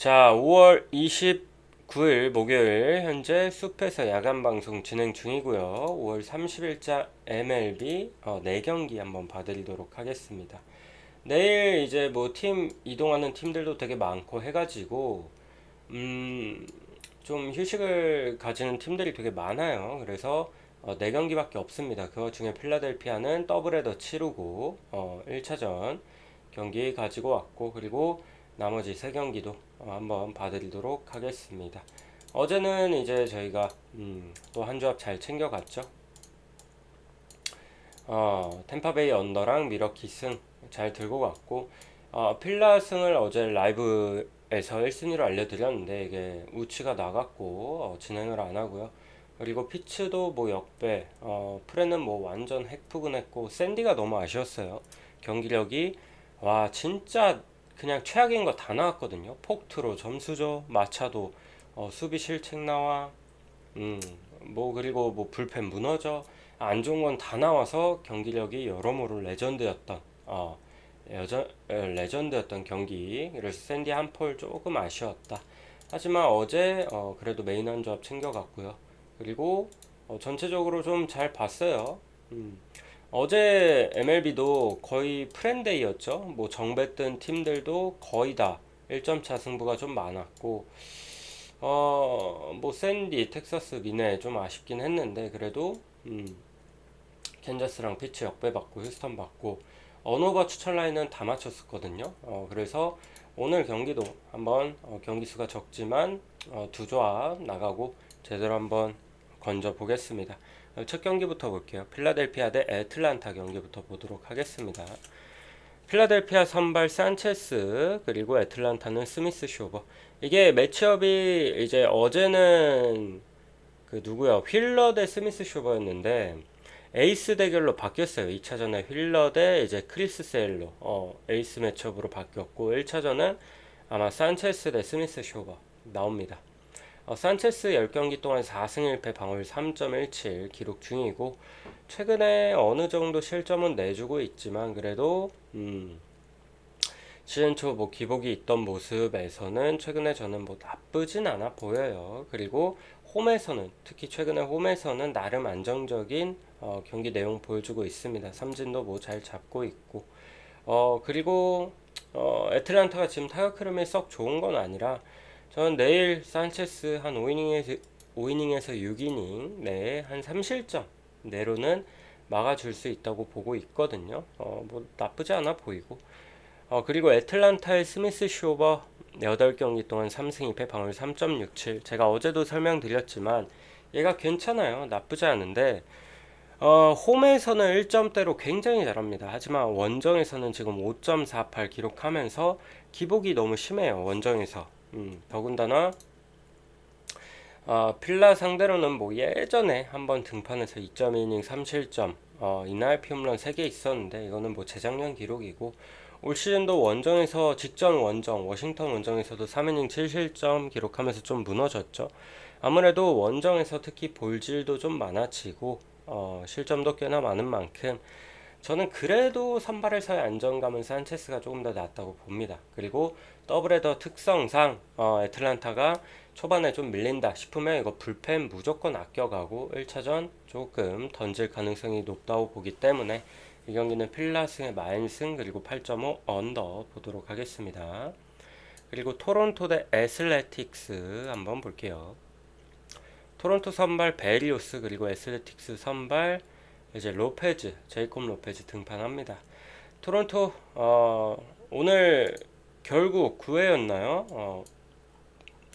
자, 5월 29일 목요일 현재 숲에서 야간 방송 진행 중이고요. 5월 30일자 MLB 어, 4경기 한번 봐드리도록 하겠습니다. 내일 이제 뭐 팀 이동하는 팀들도 되게 많고 해가지고 음, 좀 휴식을 가지는 팀들이 되게 많아요. 그래서 어, 4경기밖에 없습니다. 그 중에 필라델피아는 더블헤더 치르고 어, 1차전 경기 가지고 왔고 그리고 나머지 세 경기도 어, 한번 봐드리도록 하겠습니다. 어제는 이제 저희가 음, 또한 조합 잘 챙겨갔죠. 어, 템파베이 언더랑 미러키 승 잘 들고 갔고 어, 필라 승을 어제 라이브에서 1순위로 알려드렸는데 이게 우치가 나갔고 어, 진행을 안 하고요. 그리고 피츠도 뭐 역배, 어, 프레는 뭐 완전 핵푸근했고 샌디가 너무 아쉬웠어요. 경기력이 와 진짜 그냥 최악인 거 다 나왔거든요. 폭투로 점수죠. 마차도 어, 수비 실책 나와. 음, 뭐 그리고 뭐 불펜 무너져. 안 좋은 건 다 나와서 경기력이 여러모로 레전드였던 어, 여전, 에, 레전드였던 경기. 그래서 샌디 한 폴 조금 아쉬웠다. 하지만 어제 어, 그래도 메인 한 조합 챙겨갔고요. 그리고 어, 전체적으로 좀 잘 봤어요. 음. 어제 MLB도 거의 프렌데이였죠. 뭐 정배뜬 팀들도 거의 다 1점차 승부가 좀 많았고, 어, 뭐 샌디, 텍사스, 미네 좀 아쉽긴 했는데 그래도 음, 캔자스랑 피츠 역배 받고 휴스턴 받고 언오버 추천 라인은 다 맞췄었거든요. 어, 그래서 오늘 경기도 한번 어, 경기 수가 적지만 어, 두 조합 나가고 제대로 한번 건져 보겠습니다. 어, 첫 경기부터 볼게요. 필라델피아 대 애틀란타 경기부터 보도록 하겠습니다. 필라델피아 선발 산체스 그리고 애틀란타는 스미스 쇼버. 이게 매치업이 이제 어제는 그 누구야 휠러 대 스미스 쇼버였는데 에이스 대결로 바뀌었어요. 2차전에 휠러 대 이제 크리스 세일로 어, 에이스 매치업으로 바뀌었고 1차전은 아마 산체스 대 스미스 쇼버 나옵니다. 어, 산체스 10경기 동안 4승 1패 방어율 3.17 기록 중이고 최근에 어느 정도 실점은 내주고 있지만 그래도 음, 시즌 초 뭐 기복이 있던 모습에서는 최근에 저는 뭐 나쁘진 않아 보여요. 그리고 홈에서는 특히 최근에 홈에서는 나름 안정적인 어, 경기 내용 보여주고 있습니다. 삼진도 뭐 잘 잡고 있고 어 그리고 어, 애틀란타가 지금 타격 흐름이 썩 좋은 건 아니라 저는 내일 산체스 한 5이닝에서 5이닝에서 6이닝 내에 한 3실점 내로는 막아줄 수 있다고 보고 있거든요. 어, 뭐 나쁘지 않아 보이고. 어, 그리고 애틀란타의 스미스 쇼버 8경기 동안 3승 2패 방어율 3.67. 제가 어제도 설명드렸지만 얘가 괜찮아요. 나쁘지 않은데 어, 홈에서는 1점대로 굉장히 잘합니다. 하지만 원정에서는 지금 5.48 기록하면서 기복이 너무 심해요. 원정에서. 음, 더군다나 어, 필라 상대로는 뭐 예전에 한번 등판해서 2.2이닝 3실점 어, 이날 피홈런 3개 있었는데 이거는 뭐 재작년 기록이고 올 시즌도 원정에서 직전 원정 워싱턴 원정에서도 3이닝 7실점 기록하면서 좀 무너졌죠. 아무래도 원정에서 특히 볼질도 좀 많아지고 어, 실점도 꽤나 많은 만큼 저는 그래도 선발에서의 안정감은 산체스가 조금 더 낫다고 봅니다. 그리고 더블헤더 특성상 어, 애틀란타가 초반에 좀 밀린다 싶으면 이거 불펜 무조건 아껴가고 1차전 조금 던질 가능성이 높다고 보기 때문에 이 경기는 필라스의 마인승 그리고 8.5 언더 보도록 하겠습니다. 그리고 토론토 대 애슬레틱스 한번 볼게요. 토론토 선발 베리오스 그리고 애슬레틱스 선발 이제 로페즈 제이콥 로페즈 등판합니다. 토론토 어, 오늘 결국 9회였나요? 어,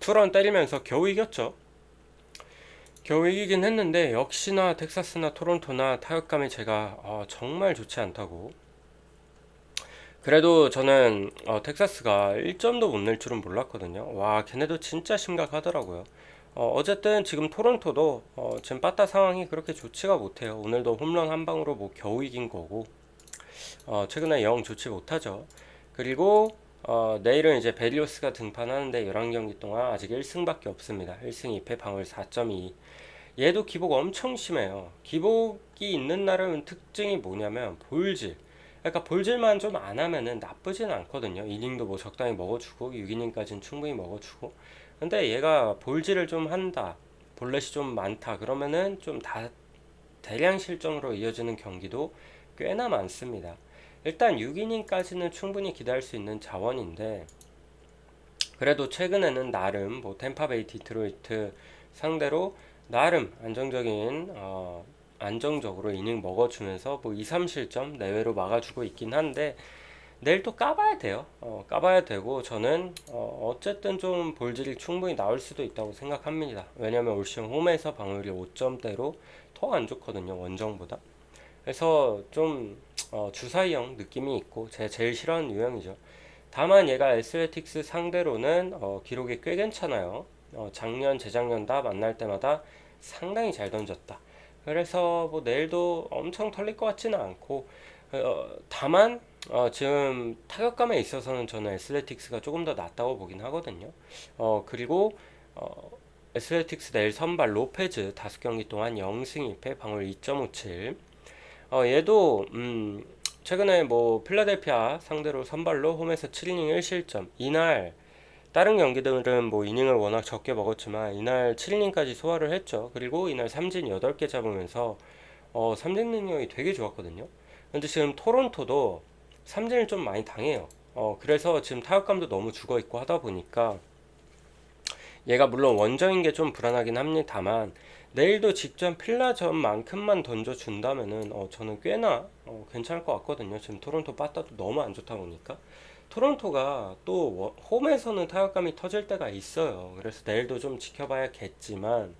투런 때리면서 겨우 이겼죠. 겨우 이기긴 했는데 역시나 텍사스나 토론토나 타격감이 제가 어, 정말 좋지 않다고. 그래도 저는 어, 텍사스가 1점도 못 낼 줄은 몰랐거든요. 와, 걔네도 진짜 심각하더라고요. 어, 어쨌든 지금 토론토도 어, 지금 빠따 상황이 그렇게 좋지가 못해요. 오늘도 홈런 한 방으로 뭐 겨우 이긴 거고 어, 최근에 영 좋지 못하죠. 그리고 어, 내일은 이제 베리오스가 등판하는데 11경기 동안 아직 1승밖에 없습니다. 1승 2패 방울 4.2. 얘도 기복 엄청 심해요. 기복이 있는 날은 특징이 뭐냐면 볼질. 그러니까 볼질만 좀 안 하면은 나쁘진 않거든요. 이닝도 뭐 적당히 먹어주고 6이닝까지는 충분히 먹어주고. 근데 얘가 볼질을 좀 한다. 볼넷이 좀 많다. 그러면은 좀 다 대량 실점으로 이어지는 경기도 꽤나 많습니다. 일단 6이닝까지는 충분히 기다릴 수 있는 자원인데 그래도 최근에는 나름 뭐 템파베이 디트로이트 상대로 나름 안정적인 어, 안정적으로 이닝 먹어주면서 뭐 2, 3실점 내외로 막아주고 있긴 한데 내일 또 까봐야 돼요. 어, 까봐야 되고 저는 어, 어쨌든 좀 볼질이 충분히 나올 수도 있다고 생각합니다. 왜냐면 올 시즌 홈에서 방어율이 5점대로 더 안 좋거든요. 원정보다. 그래서 좀 어, 주사위형 느낌이 있고 제가 제일 싫어하는 유형이죠. 다만 얘가 에스레틱스 상대로는 어, 기록이 꽤 괜찮아요. 어, 작년, 재작년 다 만날 때마다 상당히 잘 던졌다. 그래서 뭐 내일도 엄청 털릴 것 같지는 않고 어, 다만 어, 지금 타격감에 있어서는 저는 에스레틱스가 조금 더 낫다고 보긴 하거든요. 어, 그리고 어, 에스레틱스 내일 선발 로페즈 다섯 경기 동안 0승 1패 방울 2.57. 어, 얘도 음, 최근에 뭐 필라델피아 상대로 선발로 홈에서 7이닝 1실점. 이날 다른 경기들은 뭐 이닝을 워낙 적게 먹었지만 이날 7이닝까지 소화를 했죠. 그리고 이날 삼진 8개 잡으면서 어, 삼진 능력이 되게 좋았거든요. 근데 지금 토론토도 삼진을 좀 많이 당해요. 어, 그래서 지금 타격감도 너무 죽어 있고 하다 보니까 얘가 물론 원정인 게 좀 불안하긴 합니다만 내일도 직전 필라전만큼만 던져준다면은 어, 저는 꽤나 어, 괜찮을 것 같거든요. 지금 토론토 빠따도 너무 안 좋다 보니까 토론토가 또 워- 홈에서는 타격감이 터질 때가 있어요. 그래서 내일도 좀 지켜봐야겠지만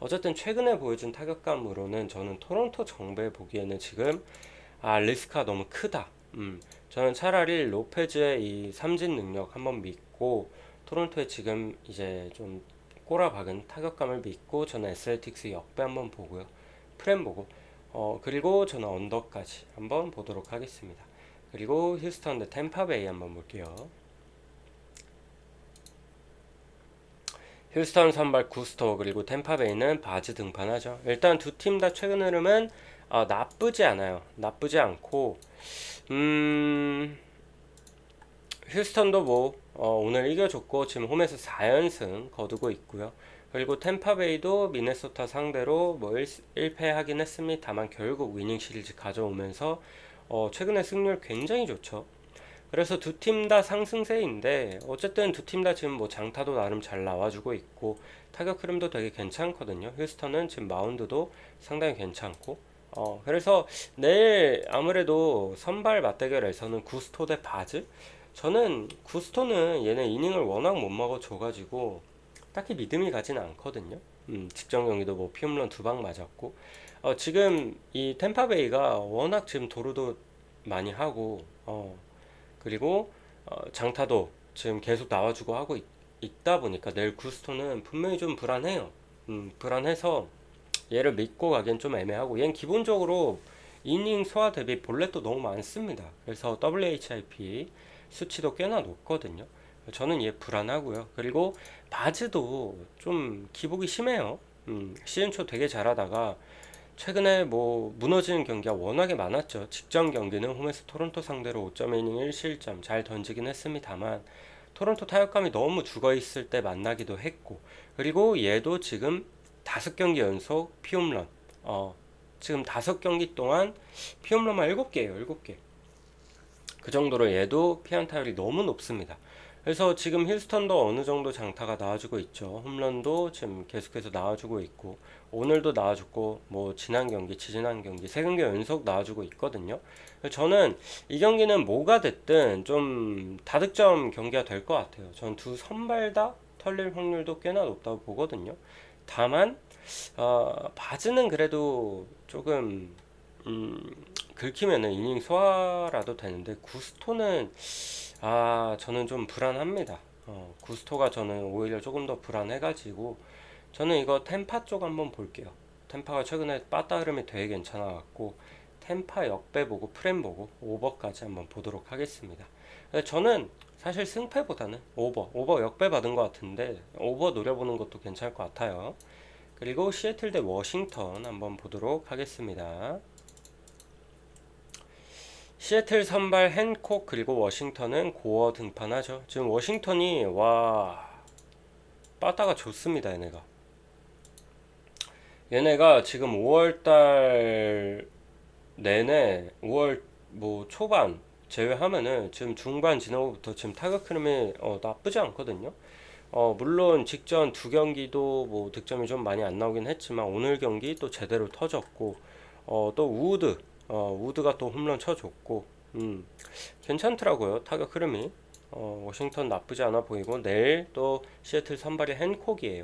어쨌든 최근에 보여준 타격감으로는 저는 토론토 정배 보기에는 지금 아 리스크가 너무 크다. 음, 저는 차라리 로페즈의 이 삼진 능력 한번 믿고 토론토에 지금 이제 좀 꼬라박은 타격감을 믿고 저는 에스레틱스 역배 한번 보고요. 프렘 보고 어 그리고 저는 언더까지 한번 보도록 하겠습니다. 그리고 휴스턴 대 템파베이 한번 볼게요. 휴스턴 선발 구스토 그리고 템파베이는 바즈 등판하죠. 일단 두 팀 다 최근 흐름은 아, 나쁘지 않아요. 나쁘지 않고 음 휴스턴도 뭐 어, 오늘 이겨줬고 지금 홈에서 4연승 거두고 있고요. 그리고 템파베이도 미네소타 상대로 뭐 1, 패 하긴 했습니다만 결국 위닝 시리즈 가져오면서 어, 최근에 승률 굉장히 좋죠. 그래서 두 팀 다 상승세인데 어쨌든 두 팀 다 지금 뭐 장타도 나름 잘 나와주고 있고 타격 흐름도 되게 괜찮거든요. 휴스턴은 지금 마운드도 상당히 괜찮고 어 그래서 내일 아무래도 선발 맞대결에서는 구스토 대 바즈 저는 구스토는 얘네 이닝을 워낙 못 먹어줘가지고 딱히 믿음이 가진 않거든요. 음, 직전 경기도 뭐 피홈런 두 방 맞았고 어, 지금 이 템파베이가 워낙 지금 도루도 많이 하고 어, 그리고 어, 장타도 지금 계속 나와주고 하고 있, 다 보니까 내일 구스토는 분명히 좀 불안해요. 음, 불안해서 얘를 믿고 가기엔 좀 애매하고 얘는 기본적으로 이닝 소화 대비 볼넷도 너무 많습니다. 그래서 WHIP 수치도 꽤나 높거든요. 저는 얘 불안하고요. 그리고 바즈도 좀 기복이 심해요. 음, 시즌 초 되게 잘하다가 최근에 뭐 무너지는 경기가 워낙에 많았죠. 직전 경기는 홈에서 토론토 상대로 5.1이닝 1실점 잘 던지긴 했습니다만 토론토 타격감이 너무 죽어 있을 때 만나기도 했고 그리고 얘도 지금 다섯 경기 연속 피홈런 어 지금 다섯 경기 동안 피홈런만 일곱 개예요 일곱 개그 정도로 얘도 피안타율이 너무 높습니다. 그래서 지금 힐스턴도 어느 정도 장타가 나와주고 있죠. 홈런도 지금 계속해서 나와주고 있고 오늘도 나와줬고 뭐 지난 경기, 지지난 경기 세 경기 연속 나와주고 있거든요. 저는 이 경기는 뭐가 됐든 좀 다득점 경기가 될 것 같아요. 전 두 선발 다 털릴 확률도 꽤나 높다고 보거든요. 다만 어, 바즈는 그래도 조금 음, 긁히면은 이닝 소화라도 되는데 구스토는 아 저는 좀 불안합니다. 어, 구스토가 저는 오히려 조금 더 불안해가지고 저는 이거 템파 쪽 한번 볼게요. 템파가 최근에 빠따 흐름이 되게 괜찮아갖고 템파 역배 보고 프렘 보고 오버까지 한번 보도록 하겠습니다. 저는 사실 승패보다는 오버, 오버 역배 받은 것 같은데 오버 노려보는 것도 괜찮을 것 같아요. 그리고 시애틀 대 워싱턴 한번 보도록 하겠습니다. 시애틀 선발 핸콕 그리고 워싱턴은 고어 등판하죠. 지금 워싱턴이 와 빠따가 좋습니다. 얘네가 얘네가 지금 5월달 내내 5월 뭐 초반 제외하면은 지금 중반 지나고부터 지금 타격 흐름이 어, 나쁘지 않거든요. 어, 물론 직전 두 경기도 뭐 득점이 좀 많이 안 나오긴 했지만 오늘 경기 또 제대로 터졌고 어, 또 우드 어, 우드가 또 홈런 쳐줬고 음, 괜찮더라고요 타격 흐름이 어, 워싱턴 나쁘지 않아 보이고 내일 또 시애틀 선발이 핸콕이에요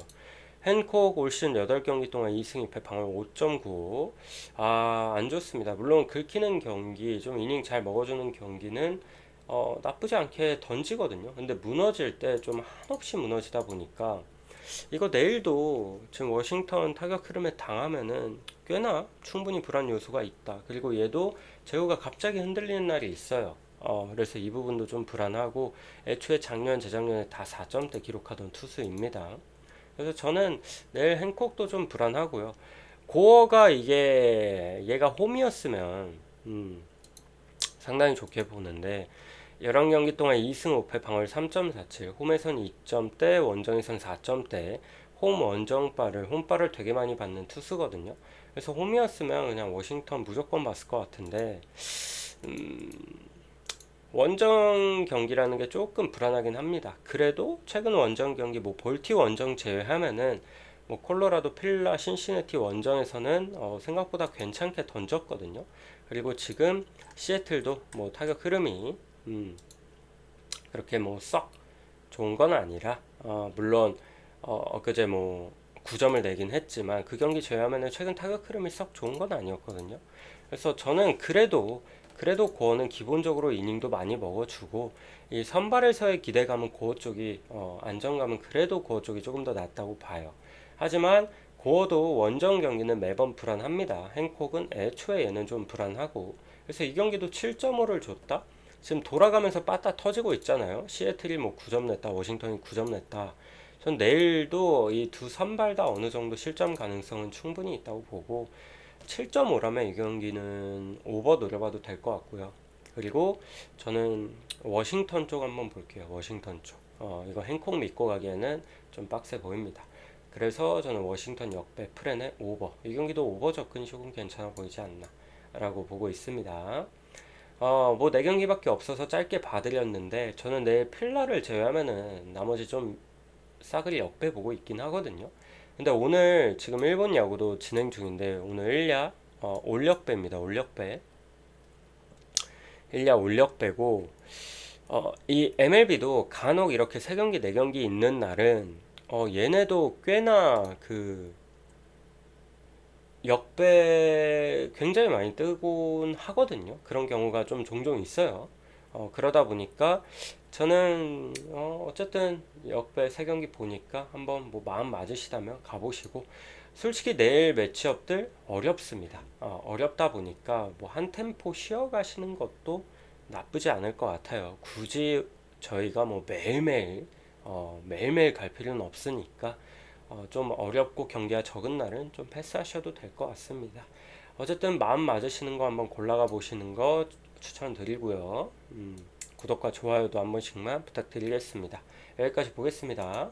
핸콕 올 시즌 8경기 동안 2승 2패 방어 5.9 아, 안 좋습니다. 물론 긁히는 경기, 좀 이닝 잘 먹어주는 경기는 어, 나쁘지 않게 던지거든요. 근데 무너질 때 좀 한없이 무너지다 보니까 이거 내일도 지금 워싱턴 타격 흐름에 당하면은 꽤나 충분히 불안 요소가 있다. 그리고 얘도 제후가 갑자기 흔들리는 날이 있어요. 어, 그래서 이 부분도 좀 불안하고 애초에 작년, 재작년에 다 4점대 기록하던 투수입니다. 그래서 저는 내일 행콕도 좀 불안하고요. 고어가 이게 얘가 홈이었으면 음, 상당히 좋게 보는데 11경기 동안 2승 5패 방어율 3.47 홈에선 2점대 원정에선 4점대 홈 원정발을 홈발을 되게 많이 받는 투수거든요. 그래서 홈이었으면 그냥 워싱턴 무조건 봤을 것 같은데 음, 원정 경기라는 게 조금 불안하긴 합니다. 그래도 최근 원정 경기 뭐 볼티 원정 제외하면은 뭐 콜로라도 필라 신시내티 원정에서는 어 생각보다 괜찮게 던졌거든요. 그리고 지금 시애틀도 뭐 타격 흐름이 음 그렇게 뭐 썩 좋은 건 아니라 어 물론 어 엊그제 뭐 9점을 내긴 했지만 그 경기 제외하면은 최근 타격 흐름이 썩 좋은 건 아니었거든요. 그래서 저는 그래도 그래도 고어는 기본적으로 이닝도 많이 먹어주고 이 선발에서의 기대감은 고어 쪽이 어, 안정감은 그래도 고어 쪽이 조금 더 낫다고 봐요. 하지만 고어도 원정 경기는 매번 불안합니다. 행콕은 애초에 얘는 좀 불안하고 그래서 이 경기도 7.5를 줬다. 지금 돌아가면서 빠따 터지고 있잖아요. 시애틀이 뭐 9점 냈다, 워싱턴이 9점 냈다. 전 내일도 이 두 선발 다 어느 정도 실점 가능성은 충분히 있다고 보고 7.5라면 이 경기는 오버 노려봐도 될 것 같고요. 그리고 저는 워싱턴 쪽 한번 볼게요. 워싱턴 쪽. 어, 이거 행콕 믿고 가기에는 좀 빡세 보입니다. 그래서 저는 워싱턴 역배 프렌의 오버. 이 경기도 오버 접근이 조금 괜찮아 보이지 않나. 라고 보고 있습니다. 어, 뭐, 네 경기밖에 없어서 짧게 봐드렸는데, 저는 내일 필라를 제외하면은 나머지 좀 싸그리 역배 보고 있긴 하거든요. 근데 오늘 지금 일본 야구도 진행 중인데 오늘 1야 어, 올력배입니다. 올력배. 1야 올력배고 어, 이 MLB도 간혹 이렇게 3경기 4경기 있는 날은 어, 얘네도 꽤나 그 역배 굉장히 많이 뜨곤 하거든요. 그런 경우가 좀 종종 있어요. 어, 그러다 보니까 저는 어, 어쨌든 역배 세 경기 보니까 한번 뭐 마음 맞으시다면 가보시고 솔직히 내일 매치업들 어렵습니다. 어, 어렵다 보니까 뭐 한 템포 쉬어 가시는 것도 나쁘지 않을 것 같아요. 굳이 저희가 뭐 매일매일 어, 매일매일 갈 필요는 없으니까 어, 좀 어렵고 경기가 적은 날은 좀 패스하셔도 될 것 같습니다. 어쨌든 마음 맞으시는 거 한번 골라가 보시는 거 추천드리고요. 음, 구독과 좋아요도 한 번씩만 부탁드리겠습니다. 여기까지 보겠습니다.